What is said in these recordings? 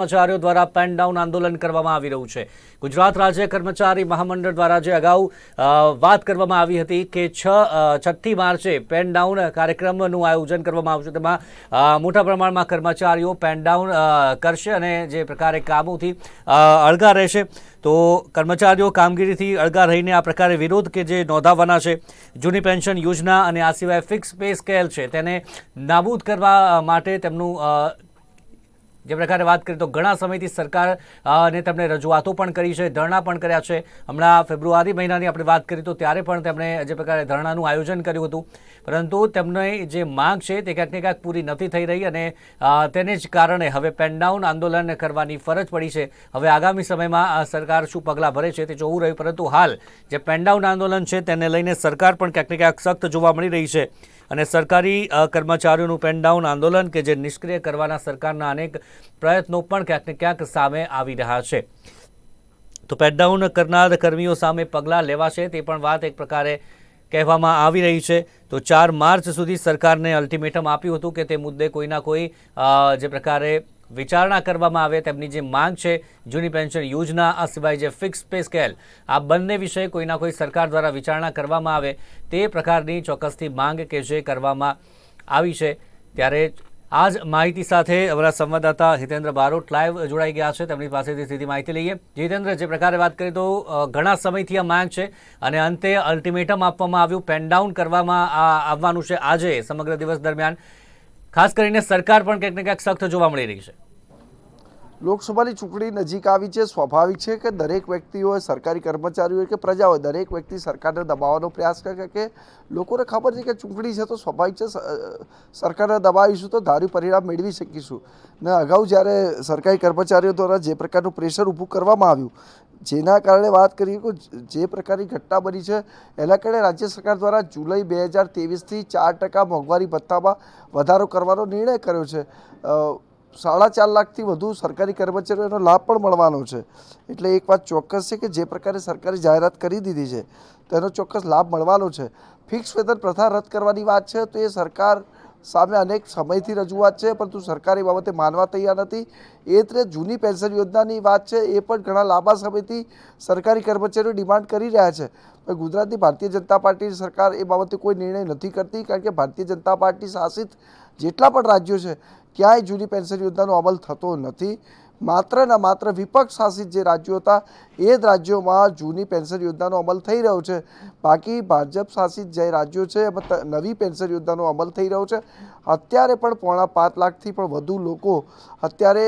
કર્મચારીઓ દ્વારા pen down આંદોલન કરવામાં આવી રહ્યું છે. ગુજરાત રાજ્ય કર્મચારી મહામંડળ દ્વારા જે અગાઉ વાત કરવામાં આવી હતી કે છ છઠ્ઠી માર્ચે પેન ડાઉન કાર્યક્રમનું આયોજન કરવામાં આવશે. તેમાં મોટા પ્રમાણમાં કર્મચારીઓ પેન ડાઉન કરશે અને જે પ્રકારે કામોથી અળગા રહેશે. તો કર્મચારીઓ કામગીરીથી અળગા રહીને આ પ્રકારે વિરોધ કે જે નોંધાવવાના છે, જૂની પેન્શન યોજના અને આ સિવાય ફિક્સ પે સ્કેલ છે, તેને નાબૂદ કરવા માટે તેમનું જે પ્રકારે વાત કરીએ તો ઘણા સમયથી સરકાર ને તેમણે રજૂઆતો પણ કરી છે, ધરણા પણ કર્યા છે. હમણાં ફેબ્રુઆરી મહિનાની આપણે વાત કરી તો ત્યારે પણ તેમણે જે પ્રકારે ધરણાનું આયોજન કર્યું હતું. પરંતુ તેમની જે માંગ છે તે ક્યાંક ને ક્યાંક પૂરી નથી થઈ રહી અને તેને જ કારણે હવે પેનડાઉન આંદોલન કરવાની ફરજ પડી છે. હવે આગામી સમયમાં સરકાર શું પગલાં ભરે છે તે જોવું રહ્યું. પરંતુ હાલ જે પેનડાઉન આંદોલન છે તેને લઈને સરકાર પણ ક્યાંક ને ક્યાંક સખ્ત જોવા મળી રહી છે. અને સરકારી કર્મચારીઓનું પેનડાઉન આંદોલન કે જે નિષ્ક્રિય કરવાના સરકારના અનેક પ્રયત્નો પણ ક્યાંક ને ક્યાંક સામે આવી રહ્યા છે. તો પેનડાઉન કરનાર કર્મીઓ સામે પગલાં લેવાશે તે પણ વાત એક પ્રકારે કહેવામાં આવી રહી છે. તો ચાર માર્ચ સુધી સરકારને અલ્ટિમેટમ આપ્યું હતું કે તે મુદ્દે કોઈના કોઈ જે પ્રકારે વિચારણા કરવામાં આવે તેમની જે માંગ છે, જૂની પેન્શન યોજના, આ સિવાય જે ફિક્સ પે સ્કેલ આ બંને વિષય કોઈના કોઈ સરકાર દ્વારા વિચારણા કરવામાં આવે તે પ્રકારની ચોક્કસથી માંગ કે જે કરવામાં આવી છે. ત્યારે આજ માહિતી સાથે અમારા સંવાદદાતા હિતેન્દ્ર બારોટ લાઈવ જોડાઈ ગયા છે. તેમની પાસેથી સીધી માહિતી લઈએ. જીતેન્દ્ર, જે પ્રકારે વાત કરીએ તો ઘણા સમયથી આ માંગ છે અને અંતે અલ્ટિમેટમ આપવામાં આવ્યું. પેન ડાઉન કરવામાં આવવાનું છે આજે, સમગ્ર દિવસ દરમિયાન. ખાસ કરીને સરકાર પણ કંઈક ને ક્યાંક સખ્ત જોવા મળી રહી છે. લોકસભાની ચૂંટણી નજીક આવી છે, સ્વાભાવિક છે કે દરેક વ્યક્તિ હોય સરકારી કર્મચારી હોય કે પ્રજા હોય દરેક વ્યક્તિ સરકારને દબાવવાનો પ્રયાસ કરે કે લોકોને ખબર છે કે ચૂંટણી છે તો સ્વાભાવિક છે સરકારને દબાવીશું તો ધાર્યું પરિણામ મેળવી શકીશું. ને અગાઉ જ્યારે સરકારી કર્મચારીઓ દ્વારા જે પ્રકારનું પ્રેશર ઊભું કરવામાં આવ્યું જેના કારણે વાત કરીએ કે જે પ્રકારની ઘટના બની છે, એના કારણે રાજ્ય સરકાર દ્વારા જુલાઈ બે હજાર ત્રેવીસથી ચાર ટકા મોંઘવારી ભથ્થામાં વધારો કરવાનો નિર્ણય કર્યો છે. સાડા ચાર લાખથી વધુ સરકારી કર્મચારીઓનો લાભ પણ મળવાનો છે. એટલે એક વાત ચોક્કસ છે કે જે પ્રકારે સરકારે જાહેરાત કરી દીધી છે, તેનો ચોક્કસ લાભ મળવાનો છે. ફિક્સ વેતન પ્રથા રદ કરવાની વાત છે, તો એ સરકાર સામે અનેક સમયથી રજૂઆત છે, પરંતુ સરકાર એ બાબતે માનવા તૈયાર નથી. એ રીતે જૂની પેન્શન યોજનાની વાત છે, એ પણ ઘણા લાંબા સમયથી સરકારી કર્મચારીઓ ડિમાન્ડ કરી રહ્યા છે. પણ ગુજરાતની ભારતીય જનતા પાર્ટી સરકાર એ બાબતે કોઈ નિર્ણય નથી કરતી, કારણ કે ભારતીય જનતા પાર્ટી શાસિત જેટલા પણ રાજ્યો છે ક્યાંય જૂની પેન્શન યોજનાનો અમલ થતો નથી. માત્ર ને માત્ર વિપક્ષ શાસિત જે રાજ્યો હતા, એ જ રાજ્યોમાં જૂની પેન્શન યોજનાનો અમલ થઈ રહ્યો છે. બાકી ભાજપ શાસિત જે રાજ્યો છે, એમાં નવી પેન્શન યોજનાનો અમલ થઈ રહ્યો છે. અત્યારે પણ પોણા પાંચ લાખથી પણ વધુ લોકો અત્યારે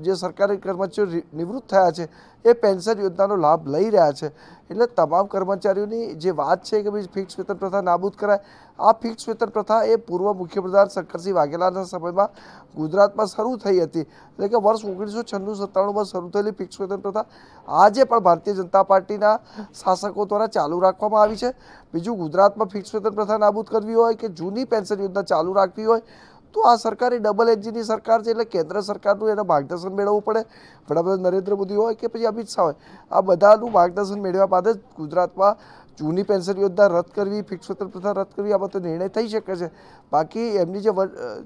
જે સરકારી કર્મચારીઓ નિવૃત્ત થયા છે, એ પેન્શન યોજનાનો લાભ લઈ રહ્યા છે. એટલે તમામ કર્મચારીઓની જે વાત છે કે ભાઈ ફિક્સ વેતન પ્રથા નાબૂદ કરાય આ ફિક્સ વેતન પ્રથા એ પૂર્વ મુખ્યપ્રધાન શંકરસિંહ વાઘેલાના સમયમાં ગુજરાતમાં શરૂ થઈ હતી. એટલે કે વર્ષ ઓગણીસો છન્નું સત્તાણુંમાં શરૂ થયેલી ફિક્સ વેતન પ્રથા આજે પણ ભારતીય જનતા પાર્ટીના શાસકો દ્વારા ચાલુ રાખવામાં આવી છે. બીજું, ગુજરાતમાં ફિક્સ વેતન પ્રથા નાબૂદ કરવી હોય કે જૂની પેન્શન યોજના ચાલુ રાખવી હોય તો આ સરકારી ડબલ એન્જિનની સરકાર છે એટલે કેન્દ્ર સરકારનું એનું માર્ગદર્શન મેળવવું પડે. વડાપ્રધાન નરેન્દ્ર મોદી હોય કે પછી અમિત શાહ હોય, આ બધાનું માર્ગદર્શન મેળવ્યા બાદ જ ગુજરાતમાં જૂની પેન્શન યોજના રદ કરવી ફિક્સ વેતન પ્રથા રદ કરવી, આ બધો નિર્ણય થઈ શકે છે. બાકી એમની જે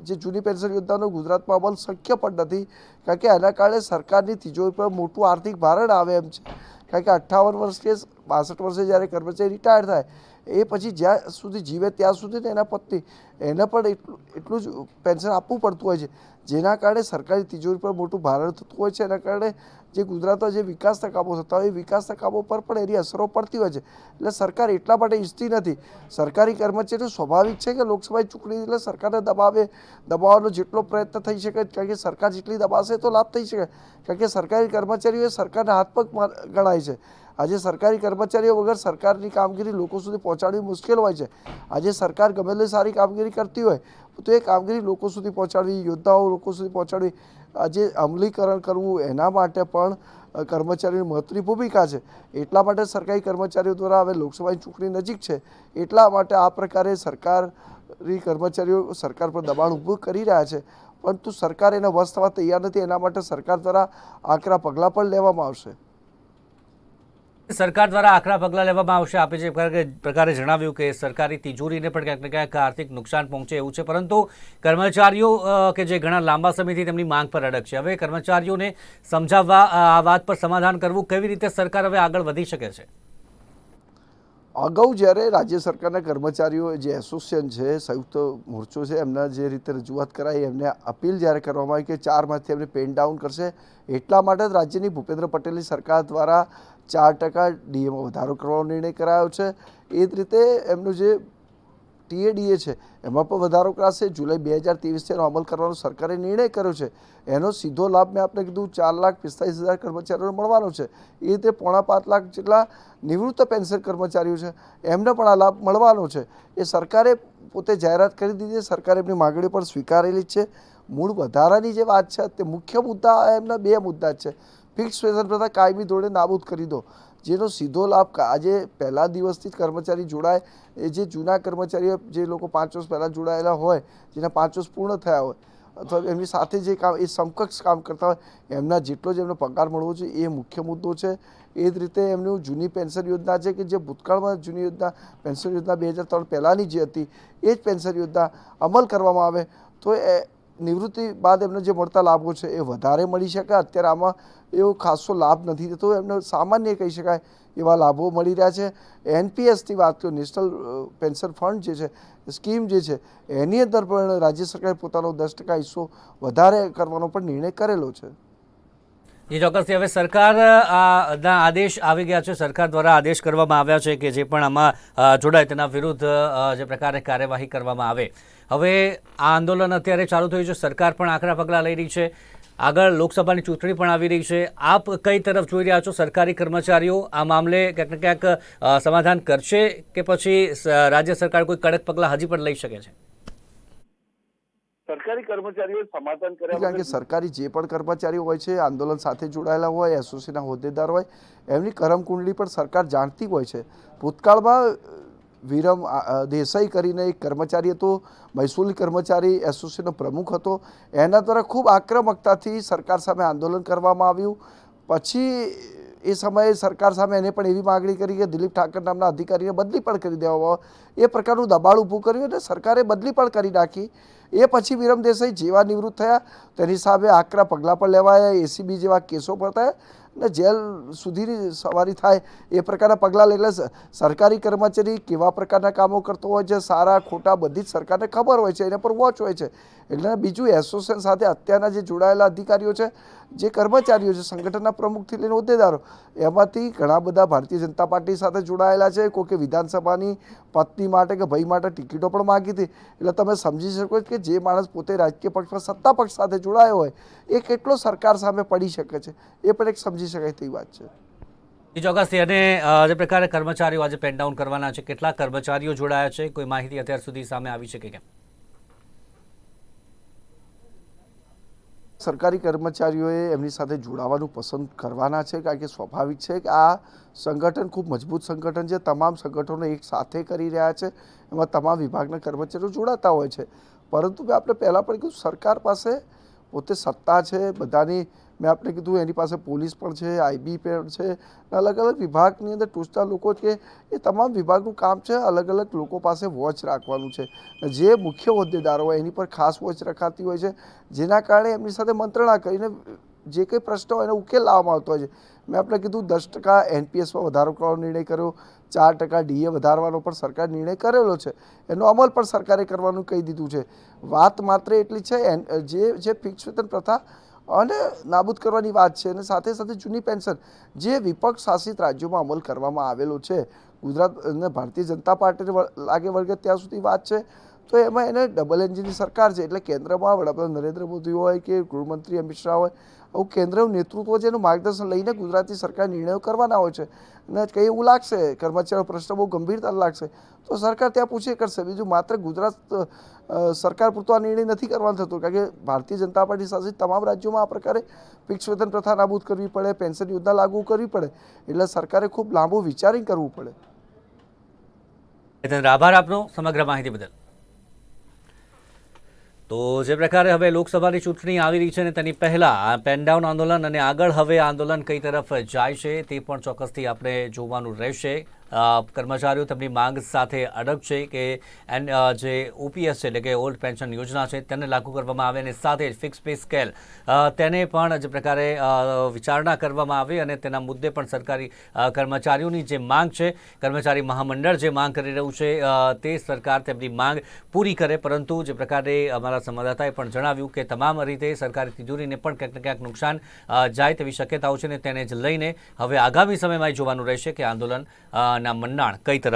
જે જૂની પેન્શન યોજનાનો ગુજરાતમાં અમલ શક્ય પણ નથી, કારણ કે એના કારણે સરકારની તિજોરી પર મોટું આર્થિક ભારણ આવે એમ છે. કારણ કે અઠ્ઠાવન વર્ષ કે બાસઠ વર્ષે જ્યારે કર્મચારી રિટાયર થાય એ પછી જ્યાં સુધી જીવે ત્યાં સુધી એના પત્ની એને પણ એટલું એટલું જ પેન્શન આપવું પડતું હોય છે. જેના કારણે સરકારી તિજોરી પર મોટું ભારણ થતું હોય છે, એના કારણે જે ગુજરાતના જે વિકાસના કામો થતા હોય એ વિકાસના કામો પર પણ એની અસરો પડતી હોય છે. એટલે સરકાર એટલા માટે ઈચ્છતી નથી. સરકારી કર્મચારીઓ સ્વાભાવિક છે કે લોકસભાની ચૂંટણી એટલે સરકારને દબાવે, દબાવવાનો જેટલો પ્રયત્ન થઈ શકે, કારણ કે સરકાર જેટલી દબાશે તો લાભ થઈ શકે. કારણ કે સરકારી કર્મચારીઓ એ સરકારના હાથ પગ ગણાય છે. આજે સરકારી કર્મચારીઓ વગર સરકારની કામગીરી લોકો સુધી પહોંચાડવી મુશ્કેલ હોય છે. આજે સરકાર ગમે તે સારી કામગીરી કરતી હોય, તો એ કામગીરી લોકો સુધી પહોંચાડવી, યોદ્ધાઓ લોકો સુધી પહોંચાડવી આજે અમલીકરણ કરવું એના માટે પણ કર્મચારીઓની મહત્વની ભૂમિકા છે. એટલા માટે સરકારી કર્મચારીઓ દ્વારા હવે લોકસભાની ચૂંટણી નજીક છે. એટલા માટે આ પ્રકારે સરકારી કર્મચારીઓ સરકાર પર દબાણ ઊભું કરી રહ્યા છે. પરંતુ સરકાર એને વશ થવા તૈયાર નથી. એના માટે સરકાર દ્વારા આકરા પગલાં પણ લેવામાં આવશે. સરકાર દ્વારા આકરા પગલાં લેવામાં આવશે, આપે જે પ્રકારે- જણાવ્યું કે સરકારી તિજોરીને પણ ક્યાંક ને ક્યાંક આર્થિક નુકસાન પહોંચે એવું છે, પરંતુ કર્મચારીઓ કે જે ઘણા લાંબા સમયથી તેમની માંગ પર અડગ છે, હવે કર્મચારીઓને સમજાવવા આ વાત પર સમાધાન કરવું કેવી રીતે સરકાર હવે આગળ વધી શકે છે? અગાઉ જ્યારે રાજ્ય સરકારના કર્મચારીઓ જે એસોસિએશન છે, સંયુક્ત મોરચો છે, એમના જે રીતે રજૂઆત કરાઈ, એમને અપીલ જ્યારે કરવામાં આવી કે ચારમાંથી એમને પેન ડાઉન કરશે, એટલા માટે જ રાજ્યની ભૂપેન્દ્ર પટેલની સરકાર દ્વારા ચાર ટકા ડીએમાં વધારો કરવાનો નિર્ણય કરાયો છે. એ જ રીતે એમનું જે ટીએડીએ છે. એમાં પણ વધારો કરાશે. જુલાઈ બે હજાર ત્રેવીસથી એનો અમલ કરવાનો સરકારે નિર્ણય કર્યો છે. એનો સીધો લાભ મેં આપણે કીધું, ચાર લાખ પિસ્તાલીસ હજાર કર્મચારીઓને મળવાનો છે. એ રીતે પોણા પાંચ લાખ જેટલા નિવૃત્ત પેન્શન કર્મચારીઓ છે, એમને પણ આ લાભ મળવાનો છે. એ સરકારે પોતે જાહેરાત કરી દીધી છે. સરકારે એમની માગણી પણ સ્વીકારેલી છે. મૂળ વધારાની જે વાત છે, તે મુખ્ય મુદ્દા એમના બે મુદ્દા છે. ફિક્સ પેન્શન પ્રથા કાયમી ધોરણે નાબૂદ કરી દો. જેનો સીધો લાભ આજે પહેલા દિવસથી જ કર્મચારી જોડાય. એ જે જૂના કર્મચારીઓ, જે લોકો પાંચ વર્ષ પહેલાં જોડાયેલા હોય, જેના પાંચ વર્ષ પૂર્ણ થયા હોય, અથવા એમની સાથે જે કામ એ સમકક્ષ કામ કરતા હોય, એમના જેટલો જ એમનો પગાર મળવો જોઈએ, એ મુખ્ય મુદ્દો છે. એ જ રીતે એમનું જૂની પેન્શન યોજના છે કે જે ભૂતકાળમાં જૂની યોજના, પેન્શન યોજના બે હજાર ત્રણ પહેલાંની જે હતી, એ જ પેન્શન યોજના અમલ કરવામાં આવે. તો એ નિવૃત્તિ બાદ એમને જે મળતા લાભો છે એ વધારે મળી શકે અત્યારે આમાં એવો ખાસો લાભ નથી થતો. એમને સામાન્ય કહી શકાય એવા લાભો મળી રહ્યા છે. એનપીએસની વાત કરું નેશનલ પેન્શન ફંડ જે છે, સ્કીમ જે છે, એની અંદર પણ રાજ્ય સરકારે પોતાનો દસ ટકા હિસ્સો વધારે કરવાનો પણ નિર્ણય કરેલો છે. જે, ચોક્કસથી. હવે સરકાર આદેશ આવી ગયા છે. સરકાર દ્વારા આદેશ કરવામાં આવ્યા છે કે જે પણ આમાં જોડાય તેના વિરુદ્ધ જે પ્રકારે કાર્યવાહી કરવામાં આવે. હવે આ આંદોલન અત્યારે ચાલુ થયું છે. સરકાર પણ આકરા પગલાં લઈ રહી છે. આગળ લોકસભાની ચૂંટણી પણ આવી રહી છે. આપ કઈ તરફ જોઈ રહ્યા છો? સરકારી કર્મચારીઓ આ મામલે ક્યાંક ને ક્યાંક સમાધાન કરશે કે પછી રાજ્ય સરકાર કોઈ કડક પગલાં હજી પણ લઈ શકે છે? સરકારી કર્મચારીઓ સમાધાન કર્યા કારણ કે સરકારી જે પણ કર્મચારીઓ હોય છે આંદોલન સાથે જોડાયેલા હોય એસોસીના હોદ્દેદાર હોય એમની કરમકુંડલી પણ સરકાર જાણતી હોય છે. ભૂતકાળમાં વિરમ દેસાઈ કરીને એક કર્મચારી હતો મહેસૂલી કર્મચારી એસોસિએશનનો પ્રમુખ હતો. એના દ્વારા ખૂબ આક્રમકતાથી સરકાર સામે આંદોલન કરવામાં આવ્યું. પછી એ સમયે સરકાર સામે એને પણ એવી માગણી કરી કે દિલીપ ઠાકર નામના અધિકારીને બદલી પણ કરી દેવામાં એ પ્રકારનું દબાણ ઊભું કર્યું અને સરકારે બદલી પણ કરી નાખી. એ પછી વિરમ દેસાઈ જેવા નિવૃત્ત થયા. તેની સામે આકરા પગલાં પણ લેવાયા. એસીબી જેવા કેસો પણ થયા. અને જેલ સુધીની સવારી થાય એ પ્રકારના પગલાં એટલે સરકારી કર્મચારી કેવા પ્રકારના કામો કરતો હોય છે, સારા, ખોટા બધી જ સરકારને ખબર હોય છે, એના પર વોચ હોય છે. એટલે બીજું એસોસિએશન સાથે અત્યારના જે જોડાયેલા અધિકારીઓ છે, જે કર્મચારીઓ છે, સંગઠનના પ્રમુખથી લઈને હોદ્દેદારો, એમાંથી ઘણા બધા ભારતીય જનતા પાર્ટી સાથે જોડાયેલા છે. કોઈકે વિધાનસભાની પત્ની માટે કે ભાઈ માટે ટિકિટો પણ માગી હતી. એટલે તમે સમજી શકો કે જે માણસ પોતે રાજકીય પક્ષમાં સત્તા પક્ષ સાથે જોડાયો હોય, એ કેટલો સરકાર સામે પડી શકે છે, એ પણ એક સમજી શકાય તેવી વાત છે. ચોક્કસથી અને જે પ્રકારે કર્મચારીઓ આજે પેન ડાઉન કરવાના છે કેટલા કર્મચારીઓ જોડાયા છે કોઈ માહિતી અત્યાર સુધી સામે આવી છે કે કેમ? સરકારી કર્મચારીઓએ એમની સાથે જોડાવાનું પસંદ કરવાના છે કારણ કે સ્વાભાવિક છે કે આ સંગઠન ખૂબ મજબૂત સંગઠન છે તમામ સંગઠનો એક સાથે કરી રહ્યા છે એમાં તમામ વિભાગના કર્મચારીઓ જોડાતા હોય છે. પરંતુ આપણે પહેલાં પણ કીધું સરકાર પાસે પોતે સત્તા છે, બધાની મેં આપણે કીધું, એની પાસે પોલીસ પણ છે, આઈબી પણ છે અલગ અલગ વિભાગની અંદર ટૂચતા લોકો છે, એ તમામ વિભાગનું કામ છે, અલગ અલગ લોકો પાસે વોચ રાખવાનું છે. જે મુખ્ય હોદ્દેદારો હોય, એની પર ખાસ વોચ રખાતી હોય છે, જેના કારણે એમની સાથે મંત્રણા કરીને જે કંઈ પ્રશ્ન હોય એનો ઉકેલ લાવવામાં આવતો હોય છે. મેં આપણે કીધું દસ ટકા એનપીએસમાં વધારો કરવાનો નિર્ણય કર્યો, ચાર ટકા ડીએ વધારવાનો પણ સરકાર નિર્ણય કરેલો છે. એનો અમલ પણ સરકારે કરવાનું કહી દીધું છે. વાત માત્ર એટલી છે, એન- જે જે ફિક્સ વેતન પ્રથા અને નાબૂદ કરવાની વાત છે અને સાથે સાથે જૂની પેન્શન જે વિપક્ષ શાસિત રાજ્યોમાં અમલ કરવામાં આવેલો છે. ગુજરાત અને ભારતીય જનતા પાર્ટીને લાગે વળગે ત્યાં સુધી વાત છે. તો એમાં એને ડબલ એન્જિનની સરકાર છે. એટલે કેન્દ્રમાં વડાપ્રધાન નરેન્દ્ર મોદી હોય કે ગૃહમંત્રી અમિત શાહ હોય, આવું કેન્દ્રનું નેતૃત્વ છે એનું માર્ગદર્શન લઈને ગુજરાતની સરકાર નિર્ણયો કરવાના હોય છે. અને કંઈ એવું લાગશે? કર્મચારીઓ પ્રશ્ન બહુ ગંભીરતા લાગશે. તો સરકાર ત્યાં પૂછે કરશે. બીજું માત્ર ગુજરાત સરકાર પૂરતો આ નિર્ણય નથી કરવાનો થતો. કારણ કે ભારતીય જનતા પાર્ટી શાસિત તમામ રાજ્યોમાં આ પ્રકારે ફિક્સ પ્રથા નાબૂદ કરવી પડે, પેન્શન યોજના લાગુ કરવી પડે. એટલે સરકારે ખૂબ લાંબુ વિચારી કરવું પડે. આભાર આપનો સમગ્ર માહિતી બદલ. તો જે પ્રકારે હવે લોકસભાની ચૂંટણી આવી રહી છે ને તેની પહેલાં પેનડાઉન આંદોલન અને આગળ હવે આંદોલન કઈ તરફ જાય છે તે પણ ચોક્કસથી આપણે જોવાનું રહેશે. કર્મચારીઓ તેમની માંગ સાથે અડગ છે કે એન જે ઓપીએસ છે એટલે કે ઓલ્ડ પેન્શન યોજના છે તેને લાગુ કરવામાં આવે અને સાથે જ ફિક્સ પે સ્કેલ તેને પણ જે પ્રકારે વિચારણા કરવામાં આવે અને તેના મુદ્દે પણ સરકારી કર્મચારીઓની જે માંગ છે, કર્મચારી મહામંડળ જે માંગ કરી રહ્યું છે તે સરકાર તેમની માંગ પૂરી કરે. પરંતુ જે પ્રકારે અમારા સંવાદદાતાએ પણ જણાવ્યું કે તમામ રીતે સરકારી તિજોરીને પણ ક્યાંક ને ક્યાંક નુકસાન જાય તેવી શક્યતાઓ છે ને તેને જ લઈને હવે આગામી સમયમાં જોવાનું રહેશે કે આંદોલન ના મંડાણ કઈ તરફ